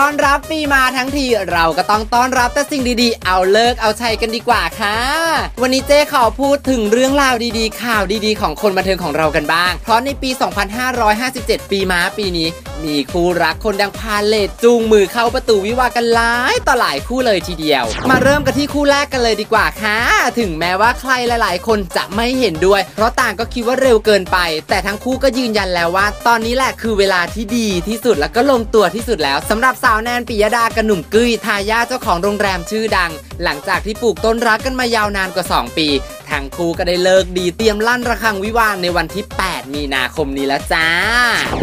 ต้อนรับปีมาทั้งที เราก็ต้องต้อนรับแต่สิ่งดีๆ เอาเลิกเอาชัยกันดีกว่าค่ะ วันนี้เจ๊ขอพูดถึงเรื่องราวดีๆ ข่าวดีๆ ของคนบันเทิงของเรากันบ้าง เพราะในปี 2557 ปีม้าปีนี้ มีคู่รักคนดังพาเลทจูงมือเข้าประตูวิวากันหลายต่อหลายคู่เลยทีเดียว มาเริ่มกันที่คู่แรกกันเลยดีกว่าค่ะ ถึงแม้ว่าใครหลายๆ คนจะไม่เห็นด้วย เพราะต่างก็คิดว่าเร็วเกินไป แต่ทั้งคู่ก็ยืนยันแล้วว่า ตอนนี้แหละคือเวลาที่ดีที่สุดแล้วก็ลงตัวที่สุดแล้วสำหรับสาวแนนปิยดากับหนุ่มกุ้ยทายาเจ้าของโรงแรมชื่อดัง หลังจากที่ปลูกต้นรักกันมายาวนานกว่า 2 ปี ทั้งคู่ก็ได้เลิกดีเตรียมลั่นระฆังวิวาห์ในวันที่ 8 มีนาคมนี้แล้วจ้า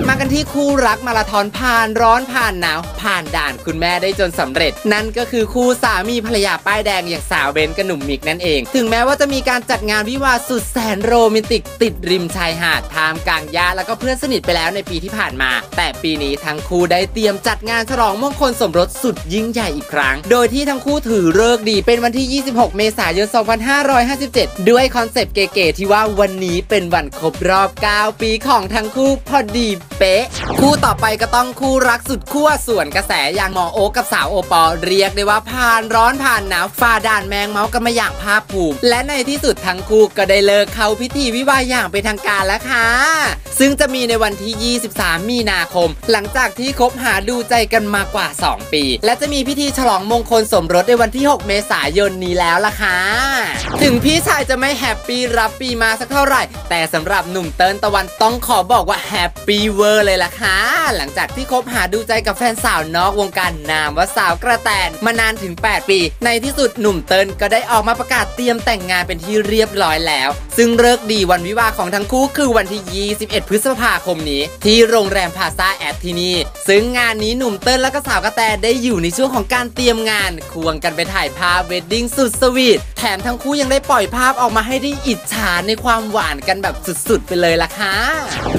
มากันที่คู่รักมาราธอนผ่านร้อนผ่านหนาว ผ่านด่านคุณแม่ได้จนสำเร็จ นั่นก็คือคู่สามีภรรยาป้ายแดงอย่างสาวเบนกับหนุ่มมิกนั่นเอง ถึงแม้ว่าจะมีการจัดงานวิวาห์สุดแสนโรแมนติกติดริมชายหาดท่ามกลางญาติแล้วก็เพื่อนสนิทไปแล้วในปีที่ผ่านมา แต่ปีนี้ทั้งคู่ได้เตรียมจัดงานฉลองมงคลสมรสสุดยิ่งใหญ่อีกครั้ง โดยที่ทั้งคู่ถือเลิกดีเป็นวันที่ 26 เมษายน 2557ด้วยคอนเซปต์เก๋ๆที่ว่าวันนี้เป็นวันครบรอบ 9 ปีของทั้งคู่พอดีเป๊ะ คู่ต่อไปก็ต้องคู่รักสุดขั้วส่วนกระแสอย่างหมอโอ๊กกับสาวโอปอลเรียกได้ว่าผ่านร้อนผ่านหนาวฝ่าด่านแมงเมาส์กันมาอย่างภาคภูมิ และในที่สุดทั้งคู่ก็ได้เลิกเข้าพิธีวิวาห์อย่างเป็นทางการแล้วค่ะ ซึ่งจะมีในวันที่ 23 มีนาคม หลังจากที่คบหาดูใจกันมากว่า 2 ปี และจะมีพิธีฉลองมงคลสมรสในวันที่ 6 เมษายนนี้แล้วล่ะค่ะ ถึงพี่ชายจะไม่แฮปปี้รับปีมาสักเท่าไหร่ แต่สำหรับหนุ่มเติ้ลตะวันต้องขอบอกว่าแฮปปี้เวอร์เลยล่ะค่ะหลังจากที่คบหาดูใจกับแฟนสาวนอกวงการนามว่าสาวกระแตนมานานถึง 8 ปี ในที่สุดหนุ่มเติ้ลก็ได้ออกมาประกาศเตรียมแต่งงานเป็นที่เรียบร้อยแล้ว ซึ่งเลิกดีวันวิวาของทั้งคู่คือวันที่ 21 พฤษภาคมนี้ ที่โรงแรมพาซาแอดที่นี่ ซึ่งงานนี้หนุ่มเติ้ลและก็สาวกระแตได้อยู่ในช่วงของการเตรียมงานควงกันไปถ่ายภาพเวดดิ้งสุดสวีท ถมทั้งคู่ยังได้ปล่อยภาพออกมาให้ได้อิจฉาในความหวานกันแบบสุดๆ ไปเลยล่ะค่ะ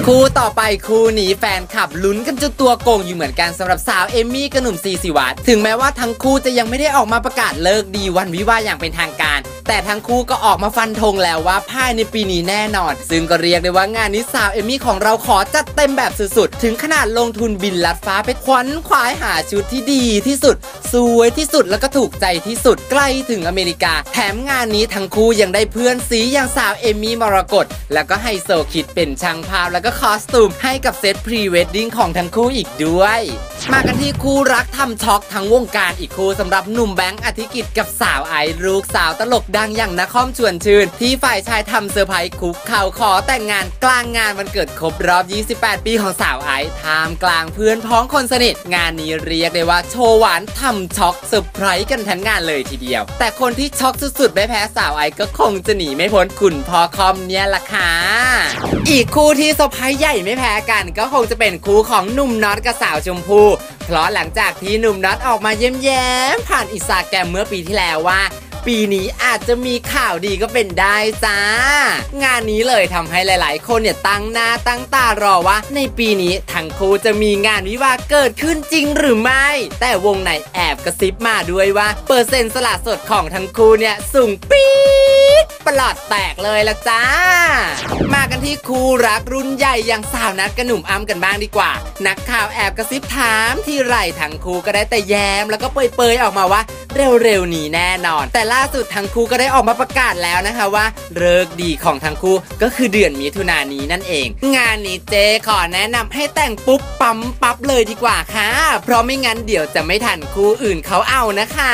คู่ต่อไปคู่นี้แฟนคลับลุ้นกันจนตัวโกงอยู่เหมือนกันสำหรับสาวเอมมี่กับหนุ่มซีสิวัตถึงแม้ว่าทั้งคู่จะยังไม่ได้ออกมาประกาศเลิกดีวันวิวาอย่างเป็นทางการ แต่ทั้งคู่ก็ออกมาฟันธงแล้วว่าภายในปีนี้แน่นอน ซึ่งก็เรียกได้ว่างานนี้สาวเอมี่ของเราขอจัดเต็มแบบสุดๆ ถึงขนาดลงทุนบินลัดฟ้าไปควันขวายหาชุดที่ดีที่สุด สวยที่สุดแล้วก็ถูกใจที่สุดใกล้ถึงอเมริกา แถมงานนี้ทั้งคู่ยังได้เพื่อนสีอย่างสาวเอมมี่มรกตแล้วก็ไฮโซคิดเป็นช่างภาพแล้วก็คอสตูมให้กับเซตพรีเวดดิ้งของทั้งคู่อีกด้วย มากันที่คู่รักทำช็อกทั้งวงการอีกคู่สำหรับหนุ่มแบงค์อธิกิจกับสาวไอซ์ลูกสาวตลกดังอย่างนครชวนชื่น ที่ฝ่ายชายทำเซอร์ไพรส์คุกเข่าขอแต่งงานกลางงานวันเกิดครบรอบ 28 ปีของสาวไอซ์ท่ามกลางเพื่อนพ้องคนสนิท งานนี้เรียกได้ว่าโชว์หวานทำช็อกเซอร์ไพรส์กันทั้งงานเลยทีเดียว แต่คนที่ช็อกสุดๆไม่แพ้สาวไอซ์ก็คงจะหนีไม่พ้นคุณพ่อคอมเนี่ยล่ะค่ะอีกคู่ที่เซอร์ไพรส์ใหญ่ไม่แพ้กัน ก็คงจะเป็นคู่ของหนุ่มน็อตกับสาวชมพู่เพราะหลังจากที่หนุ่มน็อตออกมาเย้มๆผ่านอินสตาแกรมเมื่อปีที่แล้วว่า ปีนี้อาจจะมีข่าวดีก็เป็นได้จ้า งานนี้เลยทำให้หลาย ๆ คนเนี่ยตั้งหน้าตั้งตารอว่า ในปีนี้ทั้งคู่จะมีงานวิวาเกิดขึ้นจริงหรือไม่ แต่วงในแอบกระซิบมาด้วยว่า เปอร์เซ็นต์สละสดของทั้งคู่เนี่ยสูงปี๊ดปลอดแตกเลยละจ้า มากันที่คู่รักรุ่นใหญ่อย่างสาวนัดกับหนุ่มอ้ำกันบ้างดีกว่า นักข่าวแอบกระซิบถามที่ไรทั้งคู่ก็ได้แต่แย้มแล้วก็เปยๆออกมาว่า เร็วๆนี้แน่นอน แต่ล่าสุดทั้งคู่ก็ได้ออกมาประกาศแล้วนะคะว่าเลิกดีของทั้งคู่ก็คือเดือนมิถุนายนนี้นั่นเอง งานนี้เจขอแนะนำให้แต่งปุ๊บปั๊มปั๊บเลยดีกว่าค่ะ เพราะไม่งั้นเดี๋ยวจะไม่ทันคู่อื่นเขาเอานะคะ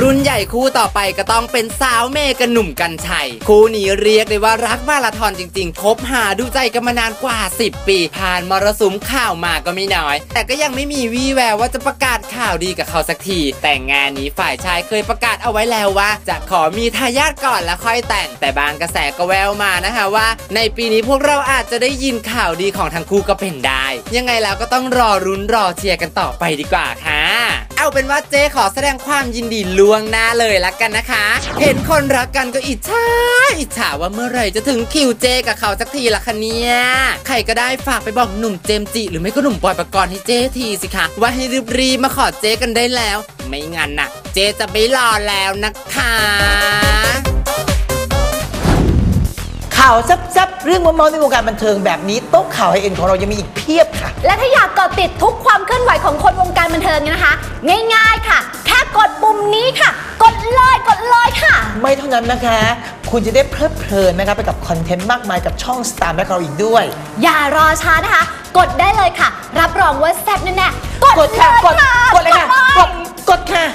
รุ่นใหญ่คู่ต่อไปก็ต้องเป็นสาวเมย์กับหนุ่มกัญชัยคู่นี้เรียกได้ว่ารักมาราธอนจริงๆ คบหาดูใจกันมานานกว่า 10 ปี ผ่านมรสุมข่าวมาก็ไม่น้อย แต่ก็ยังไม่มีวี่แววว่าจะประกาศข่าวดีกับเขาสักที แต่งานนี้ฝ่ายชายเคยประกาศเอาไว้แล้วว่า จะขอมีทายาทก่อนแล้วค่อยแต่ง แต่บางกระแสก็แววมานะคะว่า ในปีนี้พวกเราอาจจะได้ยินข่าวดีของทั้งคู่ก็เป็นได้ ยังไงแล้วก็ต้องรอรุ้นรอเชียร์กันต่อไปดีกว่าค่ะ เอาเป็นว่าเจ๊ขอแสดงความยินดีล่วงหน้าเลยละกันนะคะ เห็นคนรักกันก็อิจฉาอิจฉาว่าเมื่อไหร่จะถึงคิวเจกับเขาสักทีละคะเนี่ยใครก็ได้ฝากไปบอกหนุ่มเจมจิหรือไม่ก็หนุ่มบอยปกรณ์ให้เจ๊ทีสิคะว่าให้รีบๆมาขอเจ๊กันได้แล้ว ไม่งั้นน่ะ เจ๊จะไม่รอแล้วนะคะ ข่ข่าวแซ่บๆเรื่องเมาๆในวงการบันเทิงแบบนี้โต๊ะข่าวไฮเอ็นของเรายังมีอีกเพียบค่ะ และถ้าอยากเกาะติดทุกความเคลื่อนไหวของคนวงการบันเทิงเนี่ยนะคะ ง่ายๆค่ะ แค่กดปุ่มนี้ค่ะ กดเลยกดเลยค่ะ ไม่เท่านั้นนะคะ คุณจะได้เพลิดเพลินนะคะไปกับคอนเทนต์มากมายกับช่อง Star Max เราอีกด้วย อย่ารอช้านะคะ กดได้เลยค่ะ รับรองว่าแซ่บแน่ๆกดค่ะกดเลยกดเลยค่ะกดกดค่ะ